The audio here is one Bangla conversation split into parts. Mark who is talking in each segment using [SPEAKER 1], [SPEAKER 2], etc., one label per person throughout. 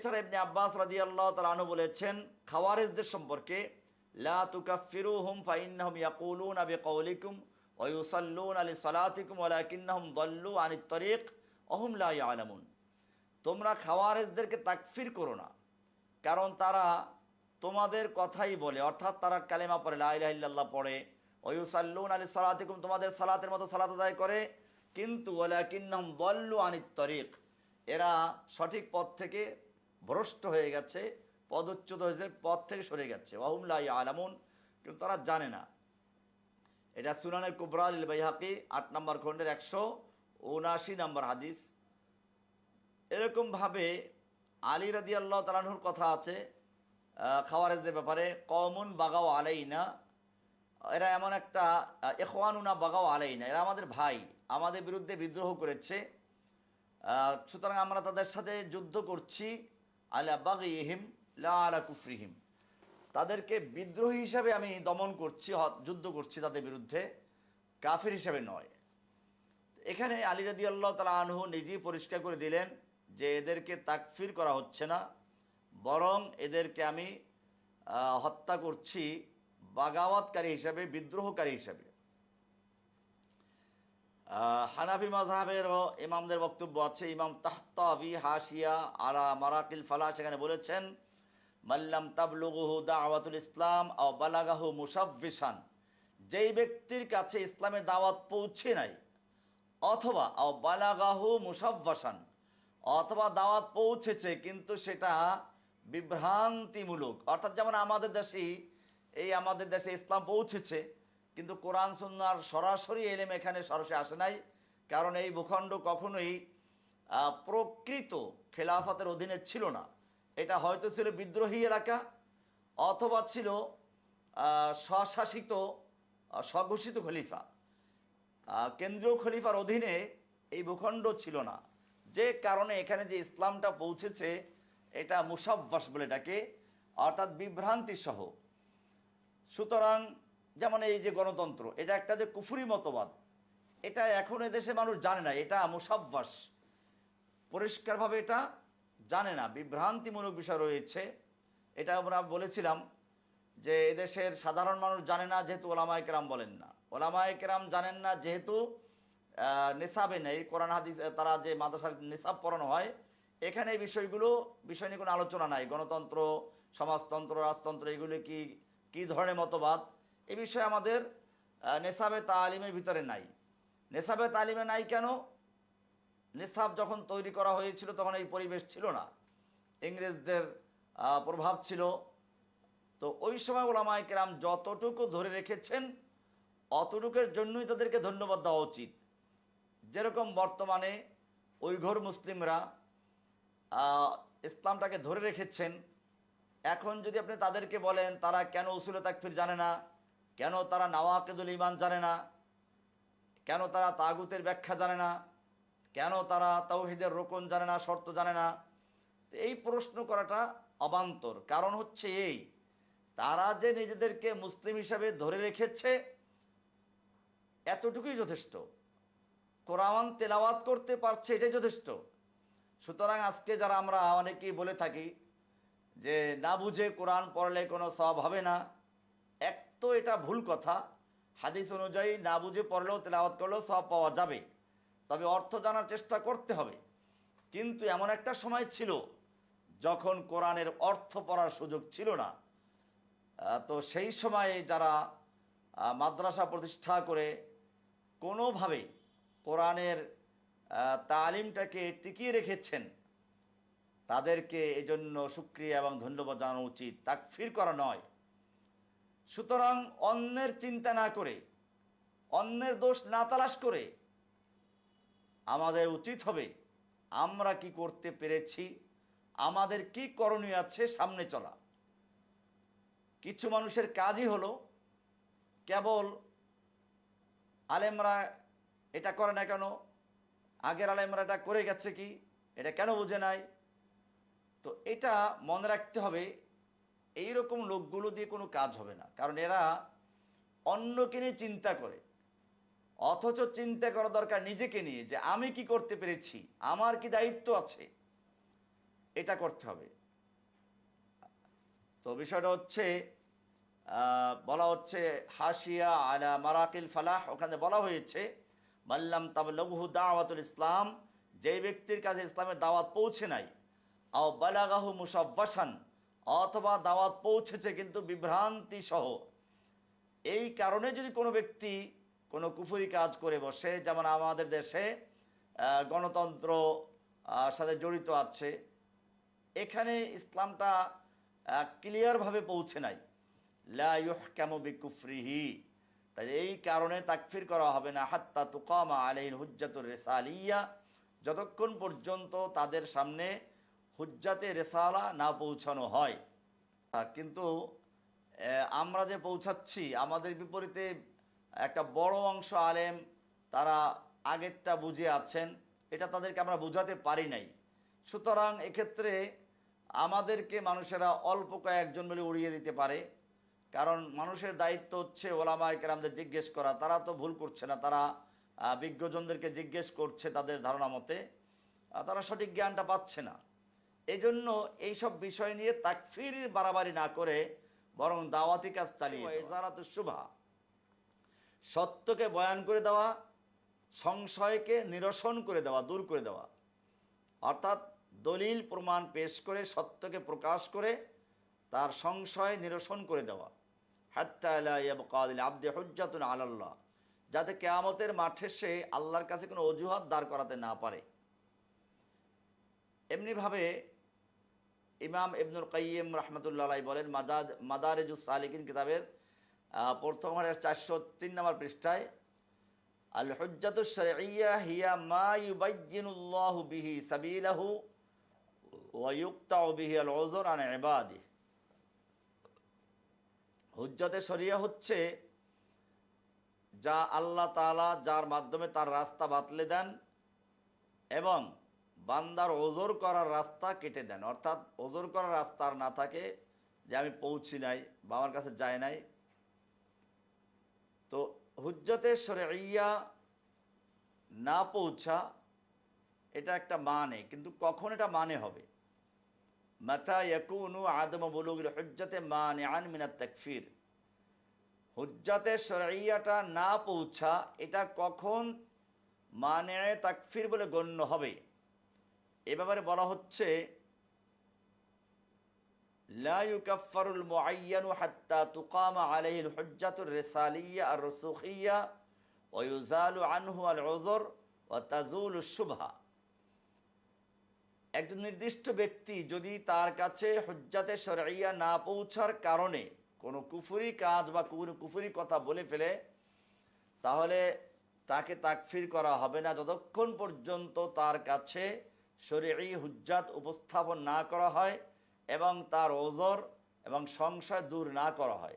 [SPEAKER 1] এছাড়া ইবনে আব্বাস রাজি আল্লাহ তালু বলেছেন, খাওয়ারেজদের সম্পর্কে, লা হুম ফাইন্নাহুম ইয়াকুলুন আবি কৌলিকুম ওয়ুসাল্লুন আলি সালাতিকুম ওয়ালাকিন্নাহুম দল্লু আনি তরিক, অহুম লা ইয়ালামুন। তোমরা খাওয়ারেজদেরকে তাকফির করো না, কারণ তারা তোমাদের কথাই বলে, অর্থাৎ তারা কালেমা পড়ে, লা ইলাহা ইল্লাল্লাহ পড়ে ওয়ুসাল্লুন আলি সালাতিকুম তোমাদের সালাতের মতো সালাত আদায় করে, কিন্তু ওয়ালাকিন্নাহুম দল্লু আনি তরিক। এরা সঠিক পথ থেকে ভ্রষ্ট হয়ে গেছে, পদচ্যুত হয়েছে, পথ থেকে সরে গেছে। ওয়াহুমলা আলামুন কিন্তু তারা জানে না। এটা সুনানের কুবরাল বাইহাকি, আট নম্বর খণ্ডের একশো উনআশি নম্বর হাদিস। এরকমভাবে আলী রাদি আল্লাহ তালাহুর কথা আছে খাওয়ারেজদের ব্যাপারে কমন বাগাও আলাইনা। এরা এমন একটা এখওয়ানুনা বাগাও আলাইনা। এরা আমাদের ভাই, আমাদের বিরুদ্ধে বিদ্রোহ করেছে। সুতরাং আমরা তাদের সাথে যুদ্ধ করছি। আলা বাগিহিম, লা আলা কুফরিহিম। তাদেরকে বিদ্রোহী হিসাবে আমি দমন করছি যুদ্ধ করছি তাদের বিরুদ্ধে, কাফির হিসাবে নয়। এখানে আলী রাদি আল্লাহ তালা আনহু নিজেই পরিষ্কার করে দিলেন যে এদেরকে তাকফির করা হচ্ছে না, বরং এদেরকে আমি হত্যা করছি বাগাওয়াতকারী হিসাবে, বিদ্রোহকারী হিসাবে। হানাফি মাজহাবের ইমামদের বক্তব্য আছে। ইমাম তাহতাফি হাসিয়া আলা মারাকিল ফালা সেখানে বলেছেন মাল্লাম তাবলুগুহু দাওয়াতুল ইসলাম ও বালাগাহু মুসাফিসান যেই ব্যক্তির কাছে ইসলামের দাওয়াত পৌঁছে নাই, অথবা ও বালাগাহু মুসাফাসান অথবা দাওয়াত পৌঁছেছে, কিন্তু সেটা বিভ্রান্তিমূলক। অর্থাৎ যেমন আমাদের দেশে, এই আমাদের দেশে ইসলাম পৌঁছেছে কিন্তু কোরআন সুন্নার সরাসরি এলেম এখানে সরাসরি আসে নাই। কারণ এই ভূখণ্ড কখনোই প্রকৃত খেলাফতের অধীনে ছিল না। এটা হয়তো ছিল বিদ্রোহী এলাকা অথবা ছিল স্বশাসিত স্বঘোষিত খলিফা। কেন্দ্রীয় খলিফার অধীনে এই ভূখণ্ড ছিল না। যে কারণে এখানে যে ইসলামটা পৌঁছেছে, এটা মুসাব্বাস বলে এটাকে, অর্থাৎ বিভ্রান্তি সহ সুতরাং যেমন এই যে গণতন্ত্র, এটা একটা যে কুফুরি মতবাদ, এটা এখন এদেশে মানুষ জানে না, এটা মুসাব্বাস পরিষ্কারভাবে এটা জানে না, বিভ্রান্তিমূলক বিষয় রয়েছে। এটা আমরা বলেছিলাম যে এদেশের সাধারণ মানুষ জানে না, যেহেতু ওলামায় কেরাম বলেন না। ওলামায় কেরাম জানেন না, যেহেতু নেশাবে নেই। কোরআন, হাদিস তারা যে মাদ্রাসার নেশাব পড়ানো হয়, এখানে এই বিষয়গুলো, বিষয় নিয়ে কোনো আলোচনা নাই। গণতন্ত্র, সমাজতন্ত্র, রাজতন্ত্র, এগুলো কি, কী ধরনের মতবাদ? এ বিষয়ে আমাদের নেশাবে তালিমের ভিতরে নাই। নেশাবে তালিমে নাই কেন? নিসাব যখন তৈরি করা হয়েছিল তখন এই পরিবেশ ছিল না। ইংরেজদের প্রভাব ছিল। তো ওই সময় ওলামায় কেরাম যতটুকু ধরে রেখেছেন, অতটুকুর জন্যই তাদেরকে ধন্যবাদ দেওয়া উচিত। যেরকম বর্তমানে উইঘর মুসলিমরা ইসলামটাকে ধরে রেখেছেন, এখন যদি আপনি তাদেরকে বলেন, তারা কেন উসুলে তাকফির জানে না কেন তারা নওয়াকেদুল ইমান জানে না? কেন তারা তাগুতের ব্যাখ্যা জানে না? কেন তারা তাওহিদের রোকন জানে না, শর্ত জানে না? তো এই প্রশ্ন করাটা অবান্তর। কারণ হচ্ছে এই, তারা যে নিজেদেরকে মুসলিম হিসাবে ধরে রেখেছে, এতটুকুই যথেষ্ট। কোরআন তেলাওয়াত করতে পারছে, এটাই যথেষ্ট। সুতরাং আজকে যারা আমরা অনেকেই বলে থাকি যে, না বুঝে কোরআন পড়লে কোনো সব হবে না। তো এটা ভুল কথা। হাদিস অনুযায়ী না বুঝে পড়লেও তেলাওয়াত করলেও সব পাওয়া যাবে। তবে অর্থ জানার চেষ্টা করতে হবে। কিন্তু এমন একটা সময় ছিল যখন কোরআনের অর্থ পড়ার সুযোগ ছিল না। তো সেই সময়ে যারা মাদ্রাসা প্রতিষ্ঠা করে কোনোভাবে কোরআনের তালিমটাকে টিকিয়ে রেখেছেন, তাদেরকে এজন্য সুক্রিয়া এবং ধন্যবাদ জানানো উচিত। তাকফির করা নয়। সুতরাং অন্যের চিন্তা না করে, অন্যের দোষ না তালাশ করে আমাদের উচিত হবে আমরা কি করতে পেরেছি, আমাদের কি করণীয় আছে সামনে চলা। কিছু মানুষের কাজই হলো কেবল আলেমরা এটা করে না কেন, আগের আলেমরা এটা করে গেছে কি, এটা কেন বুঝে নাই? তো এটা মনে রাখতে হবে এই রকম লোকগুলো দিয়ে কোনো কাজ হবে না। কারণ এরা অন্যকে নিয়ে চিন্তা করে। অথচ চিন্তা করা দরকার নিজেকে নিয়ে যে আমি কি করতে পেরেছি, আমার কি দায়িত্ব আছে, এটা করতে হবে। তো বিষয়টা হচ্ছে বলা হচ্ছে হাসিয়া আলা মারাকিল ফালাহ, ওখানে বলা হয়েছে, মাল্লাম তাবলহু দাওয়াতুল ইসলাম যে ব্যক্তির কাছে ইসলামের দাওয়াত পৌঁছে নাই, আও বালাগাহু মুসাব্বাসান অথবা দাওয়াত পৌঁছেছে কিন্তু বিভ্রান্তি সহ। এই কারণে যদি কোনো ব্যক্তি কোনো কুফুরি কাজ করে বসে, যেমন আমাদের দেশে গণতন্ত্র সাথে জড়িত আছে, এখানে ইসলামটা ক্লিয়ারভাবে পৌঁছে নাই। লা ইউহকামু বিকুফরিহি। তাই এই কারণে তাকফির করা হবে না। হাত্তা তুকামা আলাইহিল হুজ্জাতুর রিসালিয়া। যতক্ষণ পর্যন্ত তাদের সামনে হুজ্জাতে রেসালা না পৌঁছানো হয়। কিন্তু আমরা যে পৌঁছাচ্ছি, আমাদের বিপরীতে একটা বড় অংশ আলেম, তারা আগেরটা বুঝে আছেন, এটা তাদেরকে আমরা বোঝাতে পারি নাই। সুতরাং এক্ষেত্রে আমাদেরকে মানুষেরা অল্প কয়েকজন মিলে উড়িয়ে দিতে পারে। কারণ মানুষের দায়িত্ব হচ্ছে ওলামা কেরামদের জিজ্ঞেস করা। তারা তো ভুল করছে না, তারা বিজ্ঞজনদেরকে জিজ্ঞেস করছে তাদের ধারণা মতে। তারা সঠিক জ্ঞানটা পাচ্ছে না। এই জন্য এইসব বিষয় নিয়ে তাকফির বাড়াবাড়ি না করে বরং দাওয়াতি কাজ চালিয়ে ইজারাতুস শুভা। সত্যকে বয়ান করে দেওয়া সংশয়কে নিরসন করে দেওয়া দূর করে দেওয়া। অর্থাৎ দলিল প্রমাণ পেশ করে সত্যকে প্রকাশ করে তার সংশয় নিরসন করে দেওয়া। হাত্তা লা ইয়াবকা লিল আবদি আলাল্লাহ। যাতে কেয়ামতের মাঠে সে আল্লাহর কাছে কোনো অজুহাত দাঁড় করাতে না পারে। এমনিভাবে ইমাম ইবনুল কাইয়িম রহমতুল্লাহ বলেন মাদাদ মাদারেজুস সালিকিন কিতাবের প্রথম হারের চারশো তিন নম্বর পৃষ্ঠায় আল হুজ্জাতু শরঈয়া হিয়া মা ইউবাইয়িনুল্লাহু বিহি সাবিলাহু ওয়া ইউক্তাউ বিহি আল উযর আন ইবাদিহি হুজ্জতে শরিয়া হচ্ছে যা আল্লাহ তাআলা যার মাধ্যমে তার রাস্তা বাতলে দেন এবং বান্দার ওজোর করার রাস্তা কেটে দেন। অর্থাৎ ওজোর করার রাস্তা আর না থাকে যে আমি পৌঁছি নাই বা আমার কাছে যায় নাই। তো হুজ্জতে শরিয়া না পৌঁছা, এটা একটা মানে কিন্তু কখন এটা মানে হবে? মাথা ইয়াকুনু আদম বুলুগিল হুজ্জতে মানে আন মিনাত তাকফির। হুজ্জাতে শরিয়াটা না পৌঁছা, এটা কখন মানে তাকফির বলে গণ্য হবে? এ ব্যাপারে বলা হচ্ছে একজন নির্দিষ্ট ব্যক্তি যদি তার কাছে হুজ্জাতে শরঈয়া না পৌঁছার কারণে কোনো কুফুরি কাজ বা কোনো কুফুরি কথা বলে ফেলে, তাহলে তাকে তাকফির করা হবে না। যতক্ষণ পর্যন্ত তার কাছে শরীয়ী হুজ্জাত উপস্থাপন না করা হয় এবং তার ওজর এবং সংশয় দূর না করা হয়।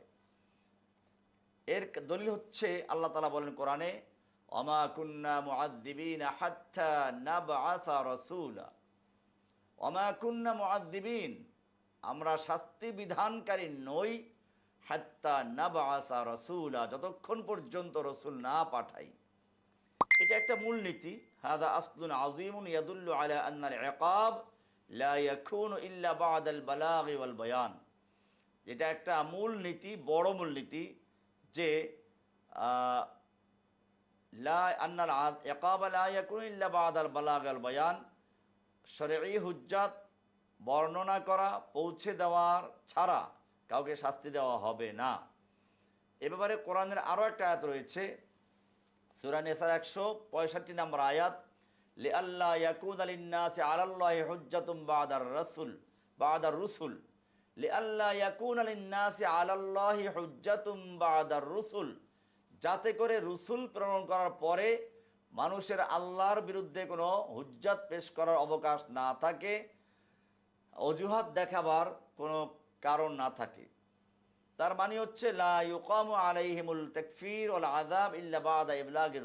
[SPEAKER 1] এর দলিল হচ্ছে, আল্লাহ তালা বলেন কোরআনে আমরা শাস্তি বিধানকারী নই হাত্তা নাবআসা রাসূলা, যতক্ষণ পর্যন্ত রসুল না পাঠাই। এটা একটা মূলনীতি। হাদা আসলুন আজিমুন ইয়াদুল্লু আলা আন্নাল ইকাব লা ইয়াকুনু ইল্লা বাদাল বালাগি ওয়াল বয়ান। যেটা একটা মূল নীতি বড় মূলনীতি যে আহ, লা আন্নাল ইকাব লা ইয়াকুনু ইল্লা বাদাল বালাগি ওয়াল বয়ান। শরঈ হুজ্জাত বর্ণনা করা পৌঁছে দেওয়ার ছাড়া কাউকে শাস্তি দেওয়া হবে না। এ ব্যাপারে কোরআনের আরও একটা আয়াত রয়েছে সুরা নেসার একশো পঁয়ষট্টি নম্বর আয়াত লে আল্লাহ ইয়াকুদ আলিন্নাসে আলাল্লাহ হুজ্জাতুম বাদার রসুল, বাদার রুসুল লে আল্লাহ ইয়াকুন আলিন্নাসে আলাল্লাহ হুজ্জাতুম বাদার রুসুল, যাতে করে রুসুল প্রেরণ করার পরে মানুষের আল্লাহর বিরুদ্ধে কোনো হুজ্জাত পেশ করার অবকাশ না থাকে, অজুহাত দেখাবার কোনো কারণ না থাকে। তার মানে হচ্ছে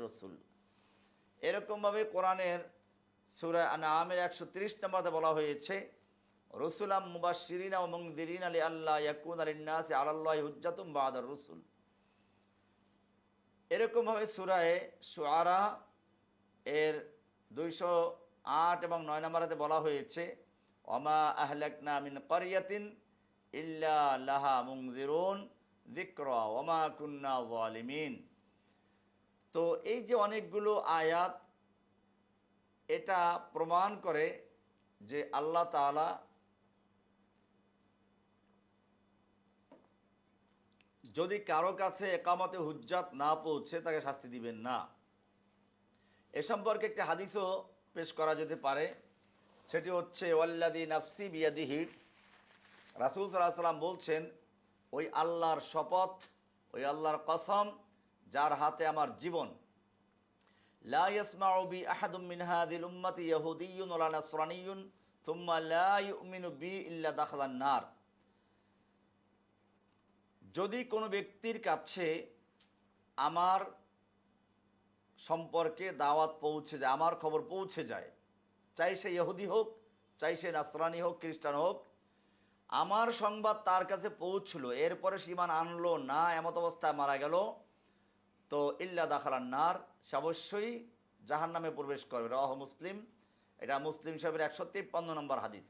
[SPEAKER 1] রাসূল। এরকমভাবে কোরআনের সূরা একশো 130 নম্বরে বলা হয়েছে, রসুলাম মুবাশশিরিনা ওয়া মুনযিরিনা লিআল্লা ইয়াকুনা লিন-নাসি আল্লাহ হুজ্জাতুম বাদার রসুল। এরকমভাবে সূরায়ে সুয়ারা এর দুইশো আট এবং নয় নম্বরেতে বলা হয়েছে অমা আহলাকনা মিন করিয়াতিন ইল্লা লাহা মুংজিরুন ওমা কুন্না জালিমিন তো এই যে অনেকগুলো আয়াত, এটা প্রমাণ করে যে আল্লাহ তাআলা যদি কারও কাছে একামতে হুজ্জাত না পৌঁছে, তাকে শাস্তি দিবেন না। এ সম্পর্কে একটি হাদিসও পেশ করা যেতে পারে। সেটি হচ্ছে ওয়াল্লাদি নাফসি বিয়াদিহি রাসুল সাল্লাহ সাল্লাম বলছেন, ওই আল্লাহর শপথ, ওই আল্লাহর কসম, যার হাতে আমার জীবন। লা ইয়াসমাউ বি আহাদুম মিন হাদিল উম্মতি ইয়াহুদিয়্যুন ওয়ালা নাসরানিয়্যুন থুম্মা লা ইউমিনু বি ইল্লা দাখালান নার। যদি কোনো ব্যক্তির কাছে আমার সম্পর্কে দাওয়াত পৌঁছে যায়, আমার খবর পৌঁছে যায়, চাই সে ইহুদি হোক, চাই সে নাসরানি হোক, খ্রিস্টান হোক আমার সংবাদ তার কাছে পৌঁছলো, এরপরে সীমান আনলো, না এমত অবস্থায় মারা গেল, তো ইল্লা দাখালান নার সে অবশ্যই জাহান নামে প্রবেশ করবে। রহ মুসলিম, এটা মুসলিম সাহেবের একশো তিপ্পান্ন নম্বর হাদিস।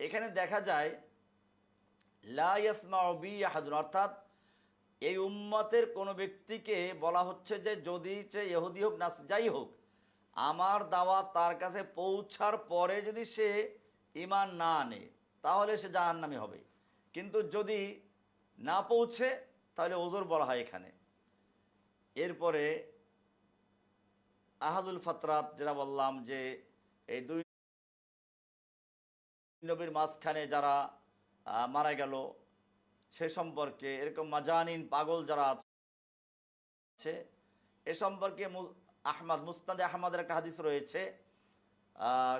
[SPEAKER 1] এখানে দেখা যায়, লা ইয়াসমাউ বি আহাদুন, অর্থাৎ এই উম্মতের কোনো ব্যক্তিকে বলা হচ্ছে যে যদি সে ইহুদি হোক না যাই হোক, আমার দাওয়াত তার কাছে পৌঁছার পরে যদি সে ইমান না আনে তাহলে সে জাহান্নামি হবে। কিন্তু যদি না পৌঁছে, তাহলে ওজোর বলা হয় এখানে। এরপরে আহাদুল ফাতরাত যেটা বললাম যে, এই দুই নবীর মাঝখানে যারা মারা গেল, সে সম্পর্কে এরকম মাজানিন পাগল যারা আছে, এ সম্পর্কে আহমদ, মুস্তাদে আহমদের একটা হাদিস রয়েছে।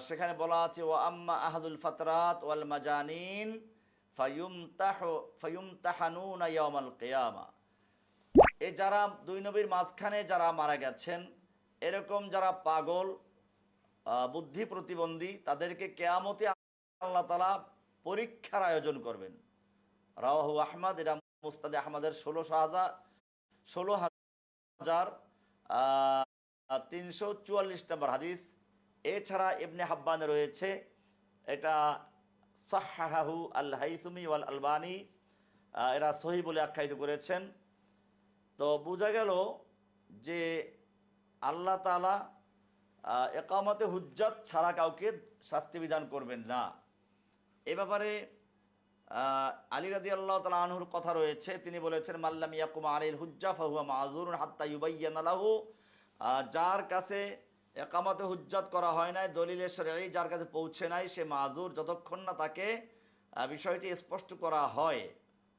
[SPEAKER 1] সেখানে বলা আছে ও আম্মা আহাদুল ফাতরাত ওয়াল মাজানিন ফায়ুমতাহ, ফায়ুমতাহানুনা ইয়াউমাল কেয়ামা। এ যারা দুই নবীর মাঝখানে যারা মারা গেছেন, এরকম যারা পাগল বুদ্ধি প্রতিবন্ধী, তাদেরকে কেয়ামতে আল্লাহ তালা পরীক্ষার আয়োজন করবেন। রাহু আহমদ, এটা মুস্তাদে আহমদের ষোলোশো হাজার ষোলো হাজার তিনশো চুয়াল্লিশ নম্বর হাদিস। এছাড়া ইবনে হাব্বানে রয়েছে, এটা সাহাহু আল হাইসুমি ওয়াল আলবানি এরা সহি বলে আখ্যায়িত করেছেন। তো বোঝা গেল যে আল্লাহ তালা একামতে হুজ্জাত ছাড়া কাউকে শাস্তি বিধান করবেন না। এ ব্যাপারে আলী রাদি আল্লাহ তালা আনহুর কথা রয়েছে। তিনি বলেছেন মাল্লাম ইয়াকুম আলীল হুজ্জা ফাহুয়া মাজুর হাত্তা ইউবাইয়ান আলাহু যার কাছে একামতে হুজ্জাত করা হয় নাই দলিলের শরীরে যার কাছে পৌঁছে নাই, সে মাজুর যতক্ষণ না তাকে বিষয়টি স্পষ্ট করা হয়,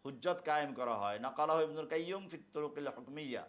[SPEAKER 1] হুজ্জত কায়েম করা হয়। নকালা ইবনুল কাইম ফিত্তরুকিল হকমিয়া।